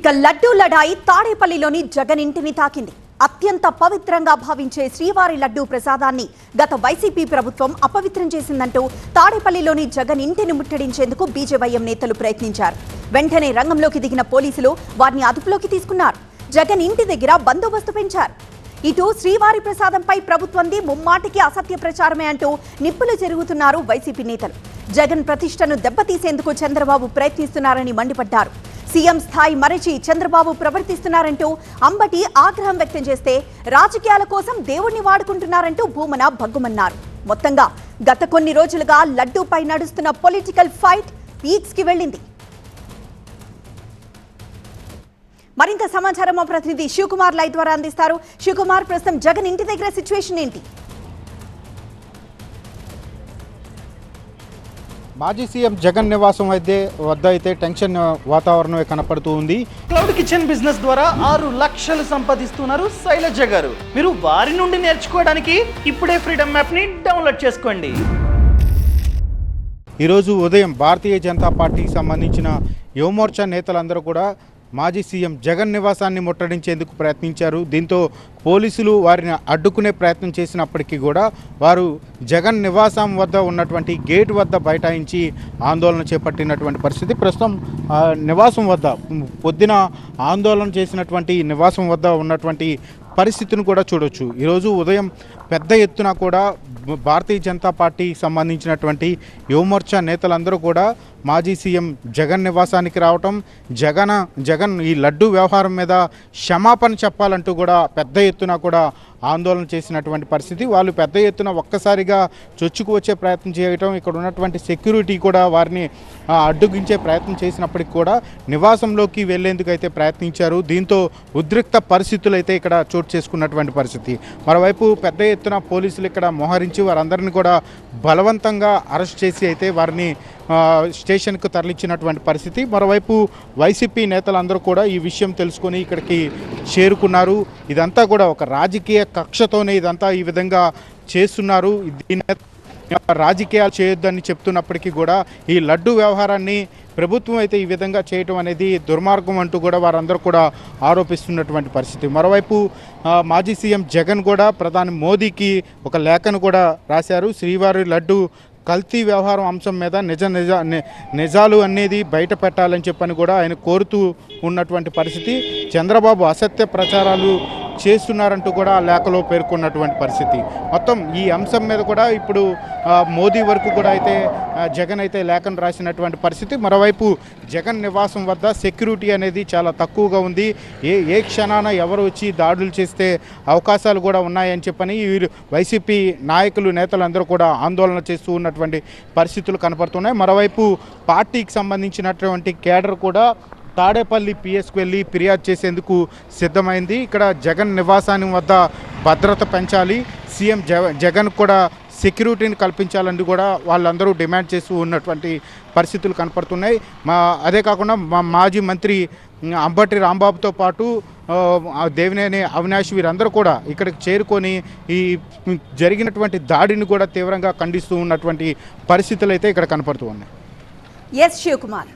ఇక లడ్డూ లడాయి తాడేపల్లిలోని జగన్ ఇంటిని తాకింది. అత్యంత పవిత్రంగా భావించే శ్రీవారి లడ్డూ ప్రసాదాన్ని గత వైసీపీ ప్రభుత్వం అపవిత్రం చేసిందంటూ తాడేపల్లిలోని జగన్ ఇంటిని ముట్టడించేందుకు బీజేవైఎం నేతలు ప్రయత్నించారు. వెంటనే రంగంలోకి దిగిన పోలీసులు వారిని అదుపులోకి తీసుకున్నారు. జగన్ ఇంటి దగ్గర బందోబస్తు పెంచారు. ఇటు శ్రీవారి ప్రసాదంపై ప్రభుత్వంది ముమ్మాటికి అసత్య ప్రచారమే అంటూ నిప్పులు జరుగుతున్నారు వైసీపీ నేతలు. జగన్ ప్రతిష్టను దెబ్బతీసేందుకు చంద్రబాబు ప్రయత్నిస్తున్నారని మండిపడ్డారు. సీఎం స్థాయి మరచి చంద్రబాబు ప్రవర్తిస్తున్నారంటూ అంబటి ఆగ్రహం వ్యక్తం చేస్తే రాజకీయాల కోసం దేవుణ్ణి వాడుకుంటున్నారంటూ భూమన భగ్గుమన్నారు. మొత్తంగా గత కొన్ని రోజులుగా లడ్డూపై నడుస్తున్న పొలిటికల్ ఫైట్ పీక్స్కి వెళ్ళింది. మరింత సమాచారం మా ప్రతినిధి శివకుమార్ లైవ్ ద్వారా అందిస్తారు. శివకుమార్ ప్రస్తుతం జగన్ ఇంటి దగ్గర సిచ్యువేషన్ ఏంటి? మాజీ సీఎం జగన్ నివాసం అయితే వద్ద అయితే టెన్షన్ వాతావరణమే కనపడుతూ ఉంది. క్లౌడ్ కిచెన్ బిజినెస్ ద్వారా ఆరు లక్షలు సంపాదిస్తున్నారు శైలజ గారు. మీరు వారి నుండి నేర్చుకోవడానికి ఇప్పుడే ఫ్రీడమ్ యాప్ని డౌన్లోడ్ చేసుకోండి. ఈరోజు ఉదయం భారతీయ జనతా పార్టీకి సంబంధించిన యువమోర్చా నేతలందరూ కూడా మాజీ సీఎం జగన్ నివాసాన్ని ముట్టడించేందుకు ప్రయత్నించారు. దీంతో పోలీసులు వారిని అడ్డుకునే ప్రయత్నం చేసినప్పటికీ కూడా వారు జగన్ నివాసం వద్ద ఉన్నటువంటి గేట్ వద్ద బైఠాయించి ఆందోళన చేపట్టినటువంటి పరిస్థితి. ప్రస్తుతం నివాసం వద్ద పొద్దున ఆందోళన చేసినటువంటి నివాసం వద్ద ఉన్నటువంటి పరిస్థితిని కూడా చూడొచ్చు. ఈరోజు ఉదయం పెద్ద ఎత్తున కూడా భారతీయ జనతా పార్టీకి సంబంధించినటువంటి యువమోర్చా నేతలందరూ కూడా మాజీ సీఎం జగన్ నివాసానికి రావటం జగన్ జగన్ ఈ లడ్డు వ్యవహారం మీద క్షమాపణ చెప్పాలంటూ కూడా పెద్ద ఎత్తున కూడా ఆందోళన చేసినటువంటి పరిస్థితి. వాళ్ళు పెద్ద ఎత్తున ఒక్కసారిగా చొచ్చుకు వచ్చే ప్రయత్నం చేయటం ఇక్కడ ఉన్నటువంటి సెక్యూరిటీ కూడా వారిని అడ్డుగించే ప్రయత్నం చేసినప్పటికి కూడా నివాసంలోకి వెళ్ళేందుకు అయితే ప్రయత్నించారు. దీంతో ఉద్రిక్త పరిస్థితులు అయితే ఇక్కడ చోటు చేసుకున్నటువంటి పరిస్థితి. మరోవైపు పెద్ద ఎత్తున పోలీసులు ఇక్కడ మోహరించి వారందరినీ కూడా బలవంతంగా అరెస్ట్ చేసి అయితే వారిని స్టేషన్కు తరలించినటువంటి పరిస్థితి. మరోవైపు వైసీపీ నేతలందరూ కూడా ఈ విషయం తెలుసుకొని ఇక్కడికి చేరుకున్నారు. ఇదంతా కూడా ఒక రాజకీయ కక్షతోనే ఇదంతా ఈ విధంగా చేస్తున్నారు. దీని రాజకీయాలు చేయొద్దని చెప్తున్నప్పటికీ కూడా ఈ లడ్డు వ్యవహారాన్ని ప్రభుత్వం అయితే ఈ విధంగా చేయటం అనేది దుర్మార్గం అంటూ కూడా వారందరూ కూడా ఆరోపిస్తున్నటువంటి పరిస్థితి. మరోవైపు మాజీ సీఎం జగన్ కూడా ప్రధాని మోదీకి ఒక లేఖను కూడా రాశారు. శ్రీవారి లడ్డు కల్తీ వ్యవహారం అంశం మీద నిజ నిజ నిజాలు అనేది బయట పెట్టాలని చెప్పని కూడా ఆయన కోరుతూ ఉన్నటువంటి పరిస్థితి. చంద్రబాబు అసత్య ప్రచారాలు చేస్తున్నారంటూ కూడా ఆ లేఖలో పేర్కొన్నటువంటి పరిస్థితి. మొత్తం ఈ అంశం మీద కూడా ఇప్పుడు మోదీ వరకు కూడా అయితే జగన్ అయితే లేఖను రాసినటువంటి పరిస్థితి. మరోవైపు జగన్ నివాసం వద్ద సెక్యూరిటీ అనేది చాలా తక్కువగా ఉంది. ఏ ఏ క్షణాన ఎవరు వచ్చి దాడులు చేస్తే అవకాశాలు కూడా ఉన్నాయని చెప్పని వీరు వైసీపీ నాయకులు నేతలందరూ కూడా ఆందోళన చేస్తూ ఉన్నటువంటి పరిస్థితులు కనపడుతున్నాయి. మరోవైపు పార్టీకి సంబంధించినటువంటి కేడర్ కూడా తాడేపల్లి పిఎస్కు వెళ్ళి ఫిర్యాదు చేసేందుకు సిద్ధమైంది. ఇక్కడ జగన్ నివాసాన్ని వద్ద భద్రత పెంచాలి. సీఎం జగన్ కూడా సెక్యూరిటీని కల్పించాలని కూడా వాళ్ళందరూ డిమాండ్ చేస్తూ ఉన్నటువంటి పరిస్థితులు కనపడుతున్నాయి. మా అదే కాకుండా మా మాజీ మంత్రి అంబటి రాంబాబుతో పాటు ఆ, దేవినేని అవినాష్ వీరందరూ కూడా ఇక్కడికి చేరుకొని ఈ జరిగినటువంటి దాడిని కూడా తీవ్రంగా ఖండిస్తూ ఉన్నటువంటి పరిస్థితులు అయితే ఇక్కడ కనపడుతూ ఉన్నాయి. ఎస్ శివకుమార్.